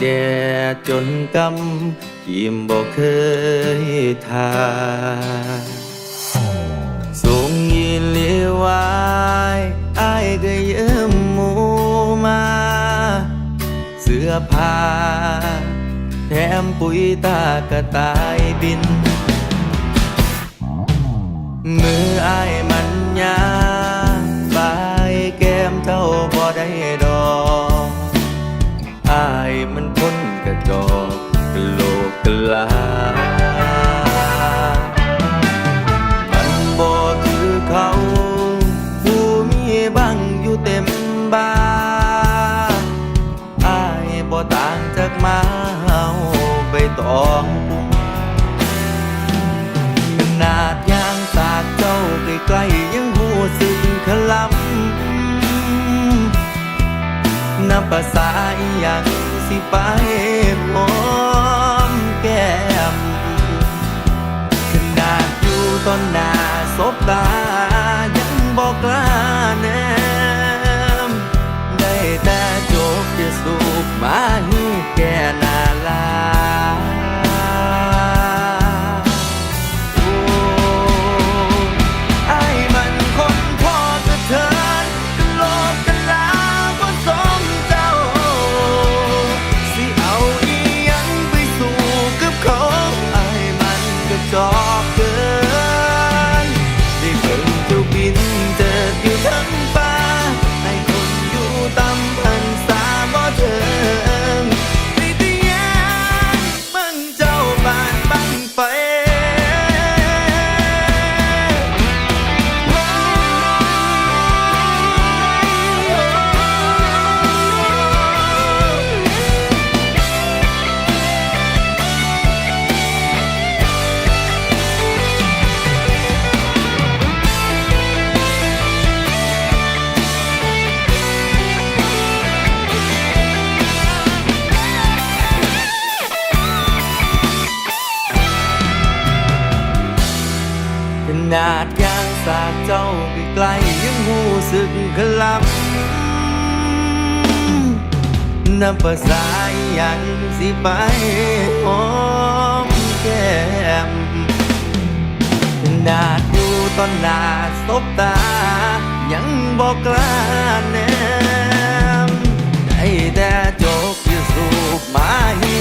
แดดจนกำกิมบอกเคยทาส่งยินเลียวายอายก็ยืมหมูมา เสื้อผ้าแถมปุ๋ยตากระต่ายบิน มืออายมันยาบายแก้มเท่าบ่ได้ด คนกระจอกกโลกกลา มันบ่คือเขา ผู้มีบังอยู่เต็มบ้านอายบ่ต่างจากมาเฮาไปตองขนาดยางสากเจ้าใกล้ๆยังหูสึงขลำนับภาษาอหยังสิไป สบตา ยังบอกกล้าแนม ได้แต่จบจะสูบมา นาดยางสากเจ้าใกลยังหูสึกขลำนับภาษาอหยังสิไปหอมแก้มนาดอยู่ตอนนาสบตา ยังบอกกล้าแนมได้แต่จกอยู่สูบมาให้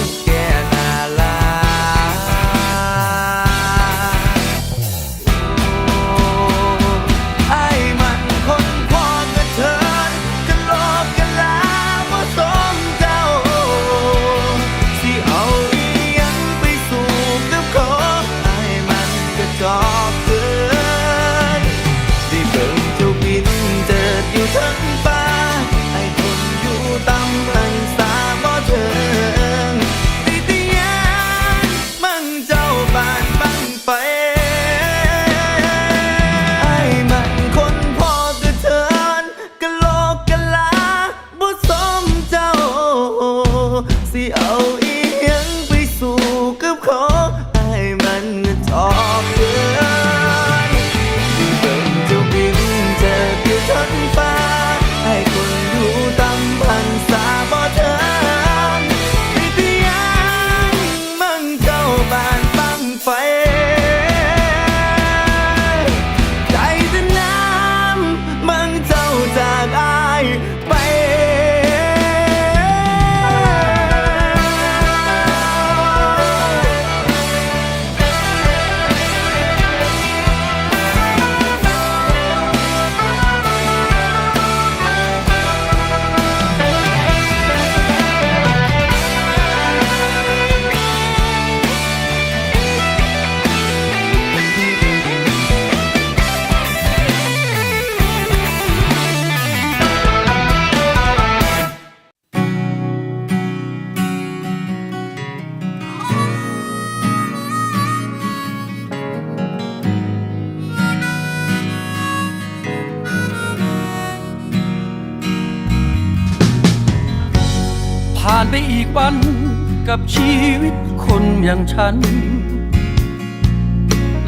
กับชีวิตคนอย่างฉัน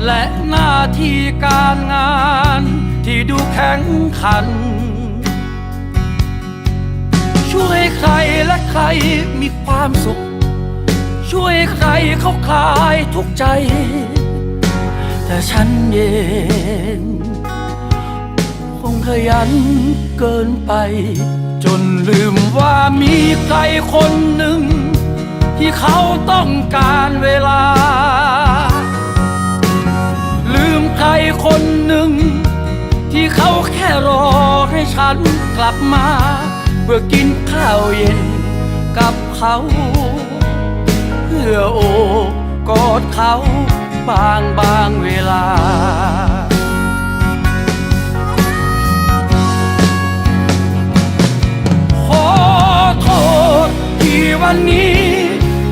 และหน้าที่การงานที่ดูแข่งขัน ช่วยใครและใครมีความสุข ช่วยใครเขาคลายทุกใจ แต่ฉันเองคงขยันเกินไป จนลืมว่ามีใครคนหนึ่ง ที่เขาต้องการเวลา ลืมใครคนหนึ่ง ที่เขาแค่รอให้ฉันกลับมา เพื่อกินข้าวเย็นกับเขา เพื่อโอบกอดเขาบางบางเวลาขอโทษที่วันนี้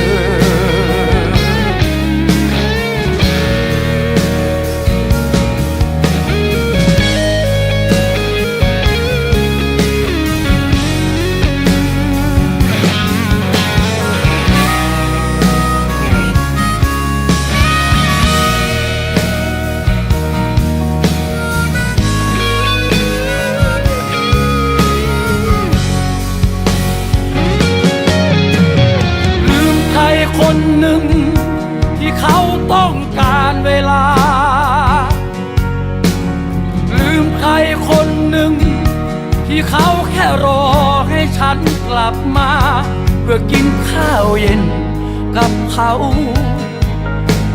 อ บมา เพื่อกินข้าวเย็นกับเขา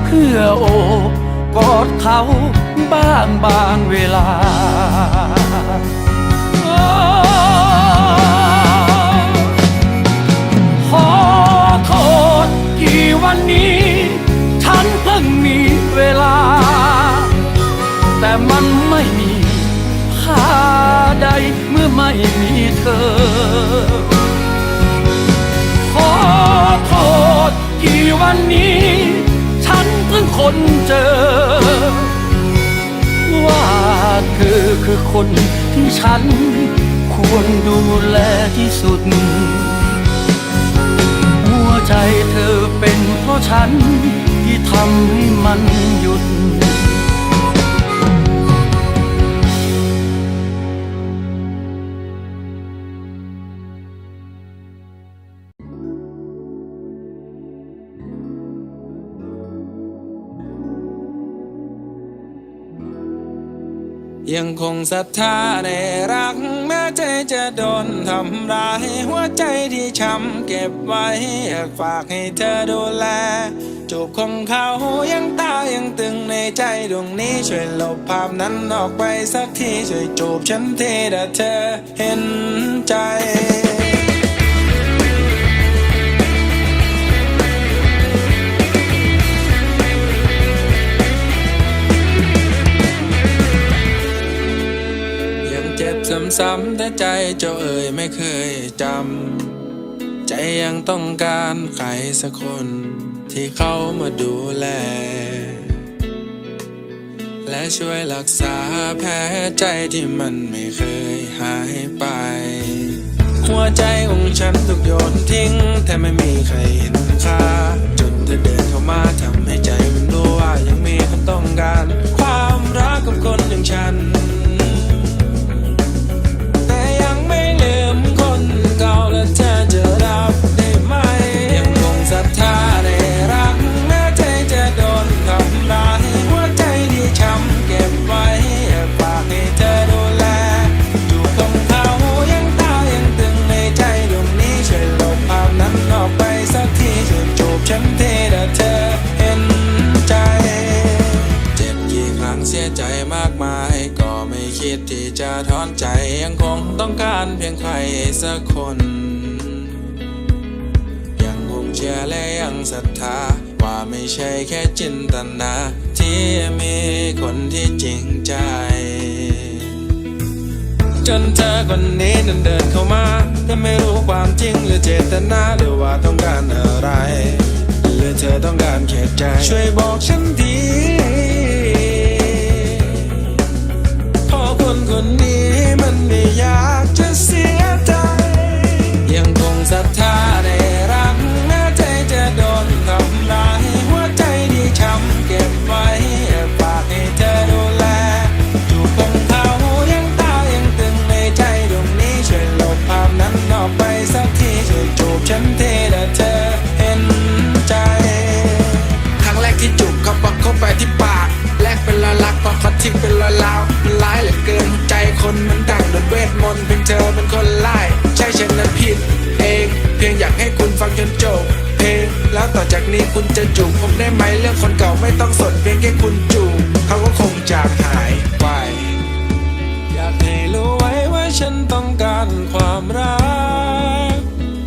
เพื่อโอบกอดเขาบ้างบางเวลาขอโทษที่วันนี้ ฉันเพิ่งมีเวลา แต่มันไม่มีค่าใดเมื่อไม่มีเธอ ค้นเจอ ว่าเธอคือคนที่ฉัน ควรดูแลที่สุด หัวใจเธอเป็นเพราะฉันที่ทำให้มันหยุด ยังคงศรัทธาในรัก แม้ใจจะโดนทำร้ายหัวใจที่ช้ำเก็บไว้อยากฝากให้เธอดูแลจูบของเขายังตายังตึงในใจดวงนี้ช่วยลบภาพนั้นออกไปสักทีช่วยจูบฉันทีถ้าเธอเห็นใจ ซ้ำแต่ใจเจ้าเอ่ยไม่เคยจำ ใจยังต้องการใครสักคน ที่เขามาดูแล และช่วยรักษาแผลใจที่มันไม่เคยหายไป หัวใจของฉันถูกโยนทิ้ง แต่ไม่มีใครเห็นค่า จนเธอเดินเข้ามาทำารเพียงใครสักคน ยังคงเชื่อและยังศรัทธา ว่าไม่ใช่แค่จินตนา ที่มีคนที่จริงใจ จนเธอคนนี้นั้นเดินเข้ามาแต่ไม่รู้ความจริงหรือเจตนาหรือว่าต้องการอะไร หรือเธอต้องการแค่ใจ ช่วยบอกฉันที มันร้ายเหลือเกินใจคนมันดังโดนเวทมนต์เพียงเธอเป็นคนไล่ใช่ฉันนั้นผิดเอง เพียงอยากให้คุณฟังจนจบเพลงแล้วต่อจากนี้คุณจะจูบผมได้ไหมเรื่องคนเก่าไม่ต้องสนเพียงแค่คุณจูบเขาก็คงจากหายไปอยากให้รู้ไว้ว่าฉันต้องการความรัก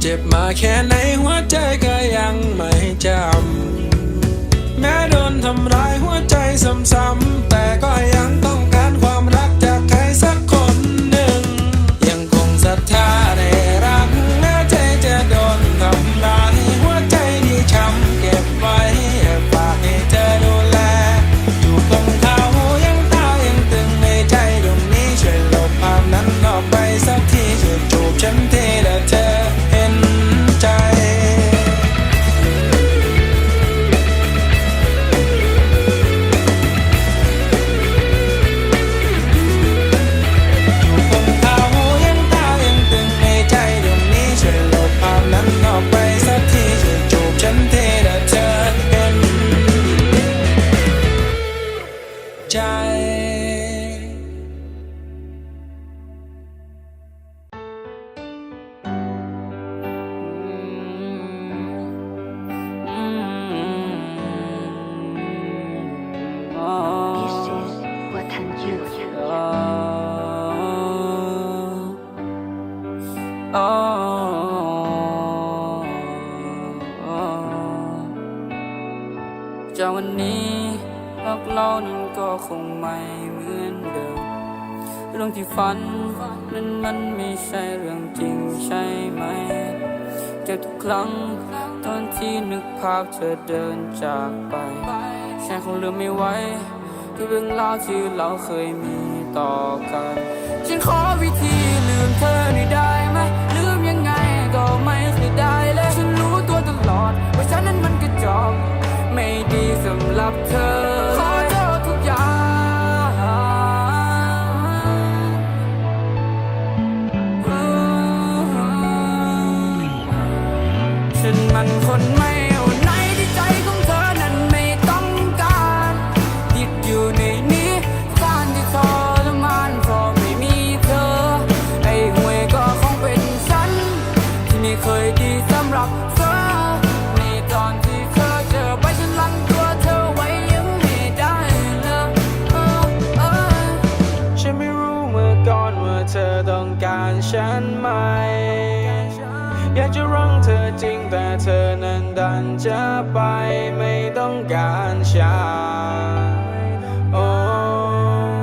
เจ็บมาแค่ไหนหัวใจก็ยังไม่จำแม้โดนทำร้ายหัวใจซ้ำๆแต่ก็ยังต้องการ จากวันนี้รักเรานั้นก็คงไม่เหมือนเดิม เรื่องที่ฝันนั้นมันไม่ใช่เรื่องจริงใช่ไหมเจ็บทุกครั้งตอนที่นึกภาพเธอเดินจากไปฉันคงลืมไม่ไหวกับเรื่องราวที่เราเคยมีต่อกัน ฉันขอวิธีลืมเธอหน่อยได้ จะไปไม่ต้องการฉันโอ้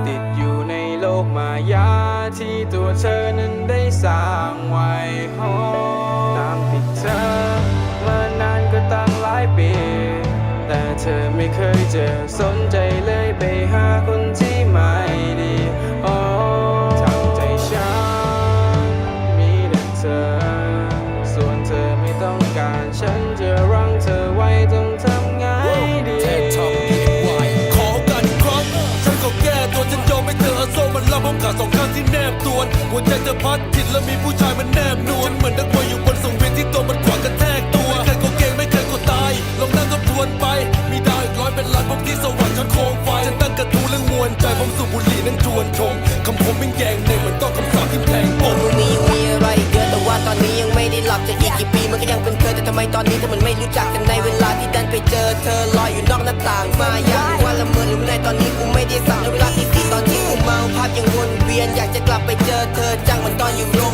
ติดอยู่ในโลกมายาที่ตัวเธอนั้นได้สร้างไว้โอ้ตามติดเธอมานานก็ตั้งหลายปี แต่เธอไม่เคยเจะสนใจเลยไปหาคนที่ ที่แนบตัวนหัวใจเธอพัดผิดแล้วมีผู้ชายมันแนบนวลฉันเหมือนนักมวยอยู่บนสังเวียนที่ตัวมันขวางกระแทกตัวไม่เคยก็เก่งไม่เคยก็ตายลองนั่งทบทวนไป มีดาวอีกร้อยเป็นล้านผมที่สวรรค์จนโคมไฟฉันตั้งกระทู้เรื่องมวลใจผมสูบบุหรี่นั่งจวนชมคำผมเป็นแยงในเหมือนต้องคำสาปที่แทงอกมึงมียังมีอะไรอีกเยอะแต่ว่าตอนนี้ยังไม่ได้หลับจะอีกกี่ปีมันก็ยังเป็นเคยแต่ทำไมตอนนี้เธอมันไม่รู้จักกันในเวลาที่ดันไปเจอเธอลอยอยู่นอกหน้าต่างมายัง จะกลับไปเจอเธอจังเหมือนตอนอยู่